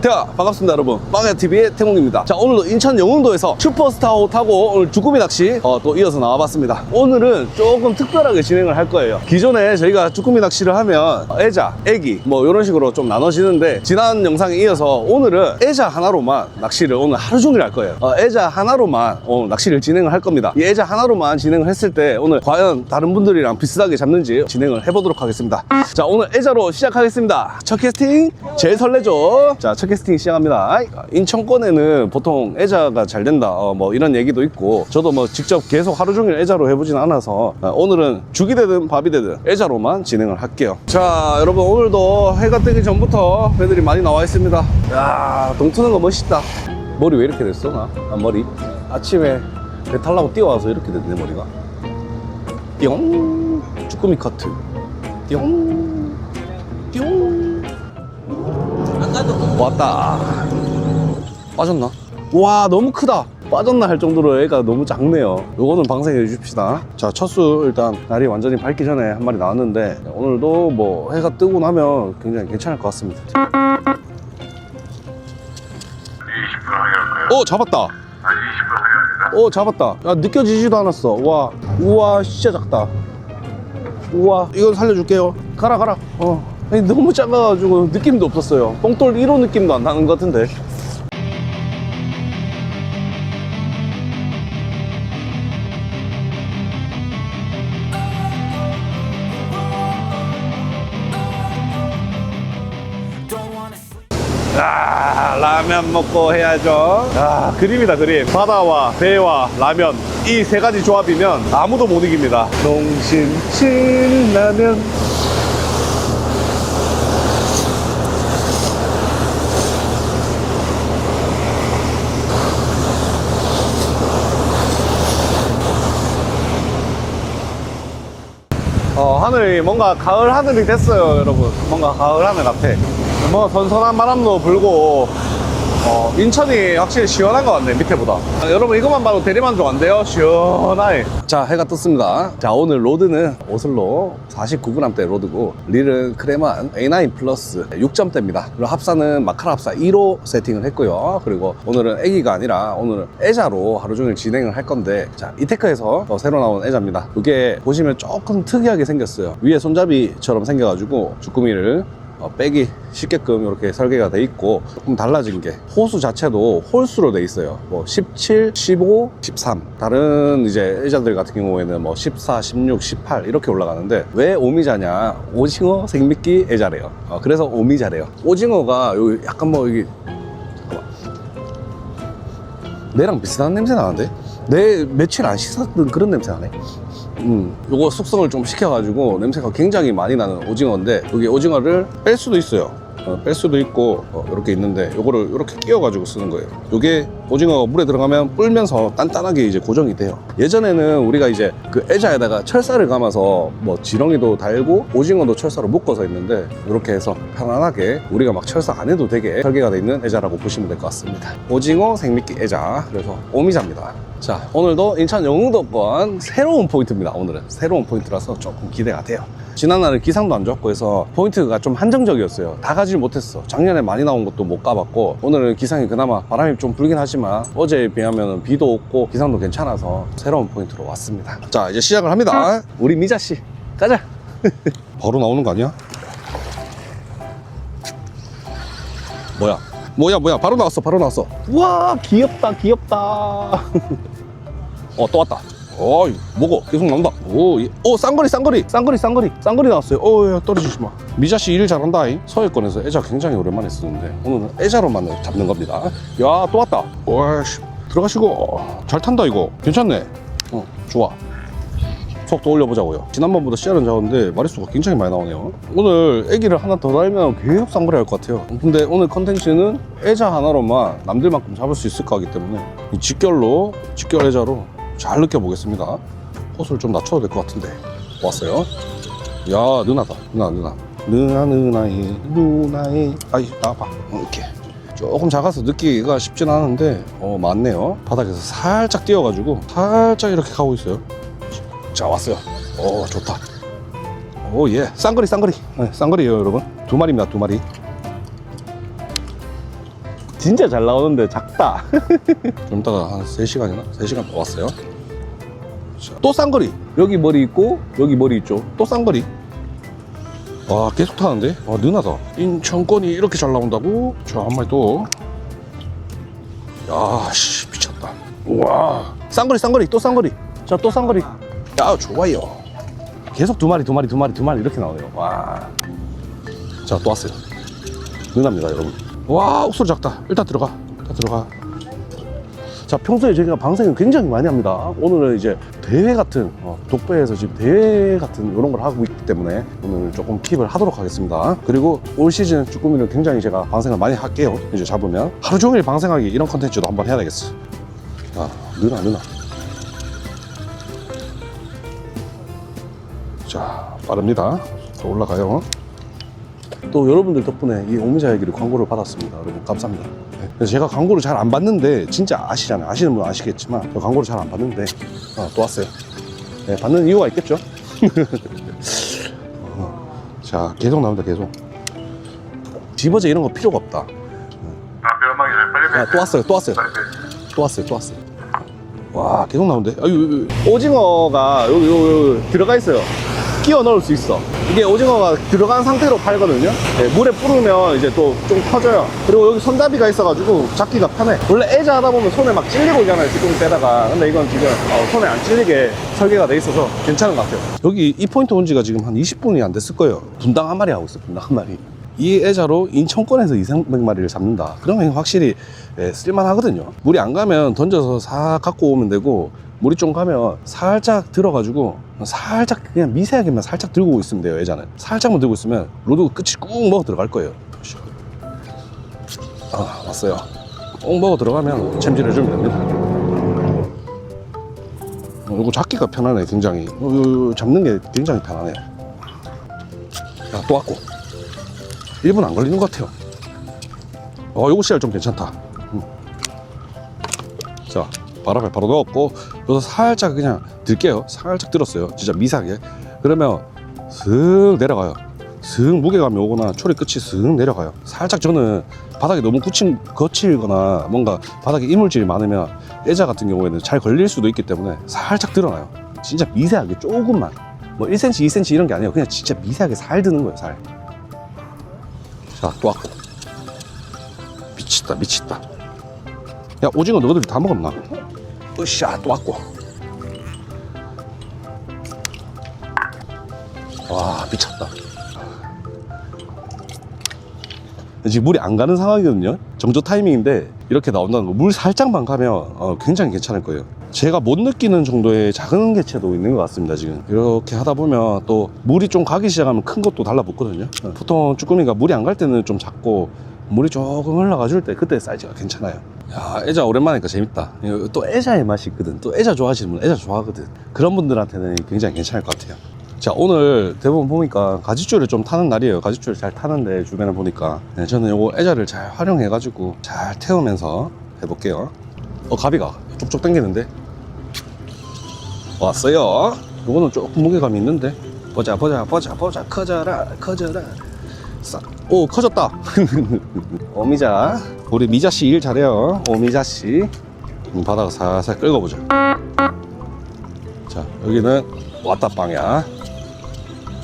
자 반갑습니다 여러분. 빵야TV의 태몽입니다. 자 오늘도 인천 영흥도에서 슈퍼스타호 타고 오늘 주꾸미 낚시 어, 또 이어서 나와봤습니다. 오늘은 조금 특별하게 진행을 할 거예요. 기존에 저희가 주꾸미 낚시를 하면 애자, 애기 뭐 이런 식으로 좀 나눠지는데 지난 영상에 이어서 오늘은 애자 하나로만 낚시를 오늘 하루 종일 할 거예요. 어, 애자 하나로만 오늘 낚시를 진행을 할 겁니다. 이 애자 하나로만 진행을 했을 때 오늘 과연 다른 분들이랑 비슷하게 잡는지 진행을 해보도록 하겠습니다. 자 오늘 애자로 시작하겠습니다. 첫 캐스팅 제일 설레죠? 자첫 캐스팅 시작합니다. 인천권에는 보통 애자가 잘 된다 어, 뭐 이런 얘기도 있고 저도 뭐 직접 계속 하루 종일 애자로 해보진 않아서 어, 오늘은 죽이 되든 밥이 되든 애자로만 진행을 할게요. 자 여러분 오늘도 해가 뜨기 전부터 배들이 많이 나와 있습니다. 야 동트는 거 멋있다. 머리 왜 이렇게 됐어 나? 아, 머리? 아침에 배 타려고 뛰어와서 이렇게 됐네 머리가. 띠용! 쭈꾸미 커트. 띠용! 띠용 왔다. 빠졌나? 와 너무 크다. 빠졌나 할 정도로 애가 너무 작네요. 요거는 방생해 주십시다. 자 첫수 일단 날이 완전히 밝기 전에 한 마리 나왔는데 오늘도 뭐 해가 뜨고 나면 굉장히 괜찮을 것 같습니다. 20분 확인할까요? 오 잡았다. 아, 20분 확인합니다. 오 잡았다. 야, 느껴지지도 않았어. 와 우와 진짜 작다. 우와 이거 살려줄게요. 가라 가라. 어 아니, 너무 작아가지고 느낌도 없었어요 뽕돌 1호 느낌도 안 나는 것 같은데 아, 라면 먹고 해야죠. 아, 그림이다, 그림. 바다와 배와 라면. 이 세 가지 조합이면 아무도 못 이깁니다. 농심친 라면. 하늘이 뭔가 가을 하늘이 됐어요, 여러분. 뭔가 가을 하늘 같아. 뭐 선선한 바람도 불고 어, 인천이 확실히 시원한 것 같네 밑에보다. 아, 여러분 이것만 봐도 대리만족 안 돼요? 시원하게. 자 해가 떴습니다. 자 오늘 로드는 오슬로 49g대 로드고 릴은 크레만 A9 플러스 6점대입니다. 그리고 합사는 마카라 합사 1호 세팅을 했고요. 그리고 오늘은 애기가 아니라 오늘은 애자로 하루 종일 진행을 할 건데 자 이테크에서 또 새로 나온 애자입니다. 이게 보시면 조금 특이하게 생겼어요. 위에 손잡이처럼 생겨가지고 주꾸미를 어, 빼기 쉽게끔 이렇게 설계가 돼 있고 조금 달라진 게 호수 자체도 홀수로 돼 있어요. 뭐 17, 15, 13 다른 이제 의자들 같은 경우에는 뭐 14, 16, 18 이렇게 올라가는데 왜 오미자냐? 오징어 생미끼 애자래요. 어, 그래서 오미자래요. 오징어가 여기 약간 뭐 여기. 내랑 비슷한 냄새 나는데? 내 며칠 안 씻었던 그런 냄새 나네 음, 요거 숙성을 좀 시켜가지고 냄새가 굉장히 많이 나는 오징어인데 여기 오징어를 뺄 수도 있어요. 어, 뺄 수도 있고 어, 이렇게 있는데 요거를 이렇게 끼워가지고 쓰는 거예요. 요게 오징어가 물에 들어가면 불면서 단단하게 이제 고정이 돼요. 예전에는 우리가 이제 그 애자에다가 철사를 감아서 뭐 지렁이도 달고 오징어도 철사로 묶어서 있는데 이렇게 해서 편안하게 우리가 막 철사 안 해도 되게 설계가 돼 있는 애자라고 보시면 될 것 같습니다. 오징어 생미끼 애자 그래서 오미자입니다. 자 오늘도 인천 영흥도권 새로운 포인트입니다 오늘은. 새로운 포인트라서 조금 기대가 돼요. 지난날은 기상도 안 좋았고 해서 포인트가 좀 한정적이었어요. 다 가지 못했어. 작년에 많이 나온 것도 못 가봤고 오늘은 기상이 그나마 바람이 좀 불긴 하지만 어제에 비하면 비도 없고 기상도 괜찮아서 새로운 포인트로 왔습니다. 자 이제 시작을 합니다. 우리 미자씨 가자! 바로 나오는 거 아니야? 뭐야 뭐야 뭐야. 바로 나왔어 바로 나왔어. 우와 귀엽다 귀엽다. 어 또 왔다. 어이 뭐고 계속 나온다. 오, 예. 오 쌍거리 쌍거리. 쌍거리 쌍거리. 쌍거리 나왔어요. 오 야, 떨어지지 마. 미자씨 일 잘한다 이. 서해권에서 애자 굉장히 오랜만에 쓰는데 오늘은 애자로만 잡는 겁니다. 야 또 왔다. 와씨 들어가시고. 잘 탄다 이거. 괜찮네. 어 좋아 속도 올려보자고요. 지난번보다 씨알은 작은데 마리수가 굉장히 많이 나오네요. 오늘 애기를 하나 더 달면 계속 쌍거리 할 것 같아요. 근데 오늘 컨텐츠는 애자 하나로만 남들만큼 잡을 수 있을 것 같기 때문에 이 직결로, 직결 애자로 잘 느껴보겠습니다. 호수를 좀 낮춰도 될 것 같은데. 왔어요. 야, 누나다. 누나, 누나. 누나, 누나의, 누나의. 아이, 나와봐. 어, 이렇게. 조금 작아서 느끼기가 쉽진 않은데, 어, 많네요. 바닥에서 살짝 뛰어가지고, 살짝 이렇게 가고 있어요. 자 왔어요 오 좋다 오예 쌍거리 쌍거리 네, 쌍거리에요 여러분 두 마리입니다 두 마리 진짜 잘 나오는데 작다. 좀 이따가 한 3시간이나? 3시간 더 왔어요. 자, 또 쌍거리. 여기 머리 있고, 여기 머리 있죠. 또 쌍거리. 와, 계속 타는데? 와, 느나다. 인천권이 이렇게 잘 나온다고? 자, 한 마리 또. 야, 씨, 미쳤다. 우와. 쌍거리, 쌍거리, 또 쌍거리. 자, 또 쌍거리. 야, 좋아요. 계속 두 마리, 두 마리, 두 마리, 두 마리 이렇게 나오네요. 와. 자, 또 왔어요. 누나입니다, 여러분. 와, 옥소리 작다. 일단 들어가. 일단 들어가. 자, 평소에 저희가 방송을 굉장히 많이 합니다. 오늘은 이제 대회 같은, 어, 독배에서 지금 대회 같은 이런 걸 하고 있기 때문에 오늘 조금 킵을 하도록 하겠습니다. 그리고 올 시즌 쭈꾸미를 굉장히 제가 방생을 많이 할게요. 이제 잡으면. 하루 종일 방생하기 이런 컨텐츠도 한번 해야 되겠어. 자, 누나, 누나. 자, 빠릅니다. 또 올라가요. 또 여러분들 덕분에 이 오미자 얘기를 광고를 받았습니다. 여러분 감사합니다. 네. 그래서 제가 광고를 잘 안 받는데 진짜 아시잖아요. 아시는 분은 아시겠지만 저 광고를 잘 안 받는데 아, 또 왔어요. 네, 받는 이유가 있겠죠. 어, 자 계속 나옵니다. 계속. 집어제 이런 거 필요가 없다. 아, 아, 또 왔어요. 또 왔어요. 또 왔어요. 또 왔어요. 와 계속 나오는데. 아유 오징어가 여기, 여기, 여기 들어가 있어요. 끼워 넣을 수 있어. 이게 오징어가 들어간 상태로 팔거든요. 네, 물에 뿌르면 이제 또좀 커져요. 그리고 여기 손잡이가 있어가지고 잡기가 편해. 원래 애자 하다 보면 손에 막 찔리고 있잖아요. 쭈꾸미 빼다가. 근데 이건 지금 어, 손에 안 찔리게 설계가 돼 있어서 괜찮은 것 같아요. 여기 이 포인트 온 지가 지금 한 20분이 안 됐을 거예요. 분당 한 마리 하고 있어. 분당 한 마리. 이 애자로 인천권에서 200마리를 잡는다. 그러면 확실히 예, 쓸만하거든요. 물이 안 가면 던져서 사 갖고 오면 되고 물이 좀 가면 살짝 들어가지고 살짝 그냥 미세하게만 살짝 들고 있으면 돼요. 애자는 살짝만 들고 있으면 로드 끝이 꾹 먹어 들어갈 거예요. 아 왔어요. 꾹 먹어 들어가면 챔질해 주면 됩니다. 어, 이거 잡기가 편하네 굉장히 어, 잡는 게 굉장히 편하네요. 야또 왔고 1분 안 걸리는 것 같아요. 어, 요거 씨알 좀 괜찮다. 바람에 바로 넣었고, 여기서 살짝 그냥 들게요. 살짝 들었어요. 진짜 미세하게. 그러면 슥 내려가요. 슥 무게감이 오거나 초리 끝이 슥 내려가요. 살짝 저는 바닥이 너무 굳힌, 거칠거나 뭔가 바닥에 이물질이 많으면 애자 같은 경우에는 잘 걸릴 수도 있기 때문에 살짝 드러나요. 진짜 미세하게 조금만. 뭐 1cm, 2cm 이런 게 아니에요. 그냥 진짜 미세하게 살 드는 거예요, 살. 자, 또 왔고. 미치다, 미치다. 야, 오징어 너희들 다 먹었나? 으쌰, 또 왔고. 와, 미쳤다. 지금 물이 안 가는 상황이거든요. 정조 타이밍인데 이렇게 나온다는 거. 물 살짝만 가면 어, 굉장히 괜찮을 거예요. 제가 못 느끼는 정도의 작은 개체도 있는 것 같습니다. 지금 이렇게 하다 보면 또 물이 좀 가기 시작하면 큰 것도 달라붙거든요. 어, 보통 쭈꾸미가 물이 안 갈 때는 좀 작고 물이 조금 흘러가 줄 때 그때 사이즈가 괜찮아요. 야, 애자 오랜만에 하니까 재밌다. 또 애자의 맛이 있거든. 또 애자 좋아하시는 분 애자 좋아하거든. 그런 분들한테는 굉장히 괜찮을 것 같아요. 자 오늘 대부분 보니까 가지줄을 좀 타는 날이에요 가지줄을 잘 타는데 주변에 보니까 네, 저는 요거 애자를 잘 활용해 가지고 잘 태우면서 해볼게요 어 가비가 쪽쪽 당기는데 왔어요 요거는 조금 무게감이 있는데 보자 보자 보자 보자 커져라 커져라 싹. 오 커졌다 오미자 우리 미자씨 일 잘해요. 오 미자씨. 음, 바닥 살살 긁어보자 자 여기는 왔다 빵야.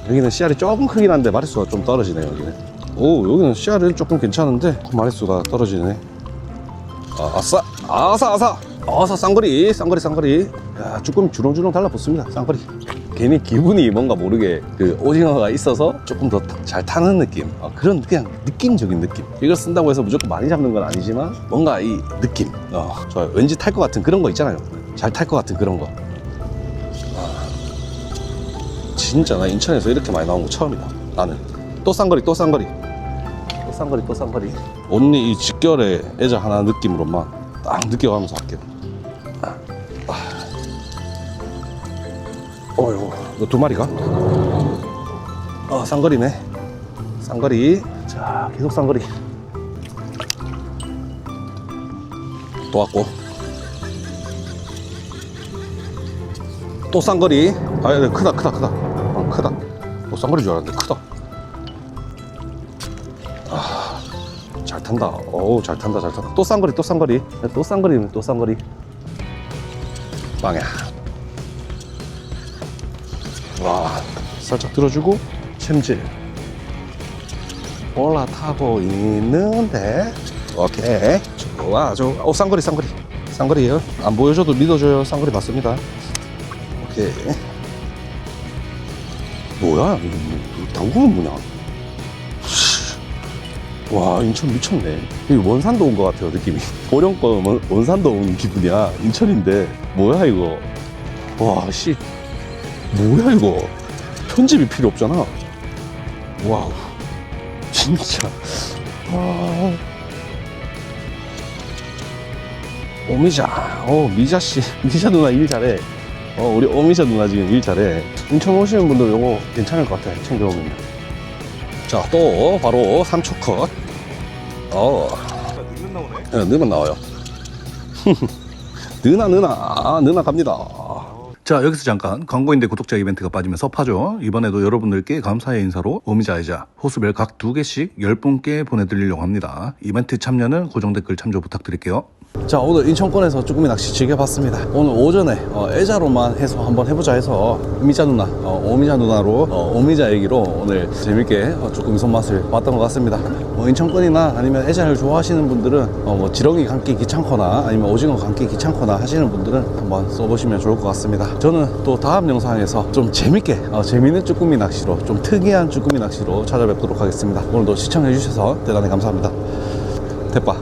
여기는 씨알이 조금 크긴 한데 마리수가 좀 떨어지네요 여기는. 오 여기는 씨알은 조금 괜찮은데 마리수가 떨어지네. 아, 아싸. 아싸 아싸. 아싸 쌍거리 쌍거리 쌍거리. 야 조금 주렁주렁 달라붙습니다 쌍거리 괜히 기분이 뭔가 모르게 그 오징어가 있어서 조금 더 잘 타는 느낌 어, 그런 그냥 느낌적인 느낌 이걸 쓴다고 해서 무조건 많이 잡는 건 아니지만 뭔가 이 느낌 어, 좋아요 왠지 탈 것 같은 그런 거 있잖아요 잘 탈 것 같은 그런 거 진짜 나 인천에서 이렇게 많이 나온 거 처음이다. 나는 또 쌍거리 또 쌍거리 또 쌍거리 또 쌍거리. 언니 이 직결의 애자 하나 느낌으로만 딱 느껴가면서 할게요. 아, 아. 어휴 이거 두 마리가? 어 쌍거리네. 쌍거리. 자 계속 쌍거리. 또 왔고. 또 쌍거리. 아, 네, 크다, 크다, 크다. 어, 크다. 어, 쌍거리 줄 알았는데 크다. 아, 잘 탄다. 어우, 잘 탄다, 잘 탄다. 또 쌍거리, 또 쌍거리. 또 쌍거리면 또 쌍거리. 빵야. 와, 살짝 들어주고, 챔질. 올라타고 있는데, 오케이. 좋아, 좋아. 어, 쌍거리, 쌍거리. 쌍거리에요. 안 보여줘도 믿어줘요. 쌍거리 맞습니다. 오케이. 뭐야? 뭐, 당구는 뭐냐? 와 인천 미쳤네 이 원산도 온 것 같아요 느낌이 보령권 원- 원산도 온 기분이야 인천인데 뭐야 이거 와씨 뭐야 이거? 편집이 필요 없잖아. 와우. 진짜. 와 오미자. 어 미자씨. 미자 누나 일 잘해. 어 우리 오미자 누나 지금 일 잘해. 인천 오시는 분들 요거 괜찮을 것 같아 챙겨오면. 자, 또 바로 3초 컷. 어. 네, 느만 나와요. 느나, 느나, 아, 느나 갑니다. 자, 여기서 잠깐 광고인데 구독자 이벤트가 빠지면 섭하죠. 이번에도 여러분들께 감사의 인사로 오미자이자 호수별 각두 개씩 10분께 보내드리려고 합니다. 이벤트 참여는 고정 댓글 참조 부탁드릴게요. 자 오늘 인천권에서 쭈꾸미 낚시 즐겨봤습니다 오늘 오전에 어, 애자로만 해서 한번 해보자 해서 미자 누나 어, 오미자 누나로 어, 오미자 얘기로 오늘 재밌게 어, 쭈꾸미 손맛을 봤던 것 같습니다 뭐 인천권이나 아니면 애자를 좋아하시는 분들은 어, 뭐 지렁이 감기 귀찮거나 아니면 오징어 감기 귀찮거나 하시는 분들은 한번 써보시면 좋을 것 같습니다 저는 또 다음 영상에서 좀 재밌게 어, 재밌는 쭈꾸미 낚시로 좀 특이한 쭈꾸미 낚시로 찾아뵙도록 하겠습니다. 오늘도 시청해 주셔서 대단히 감사합니다. 대빠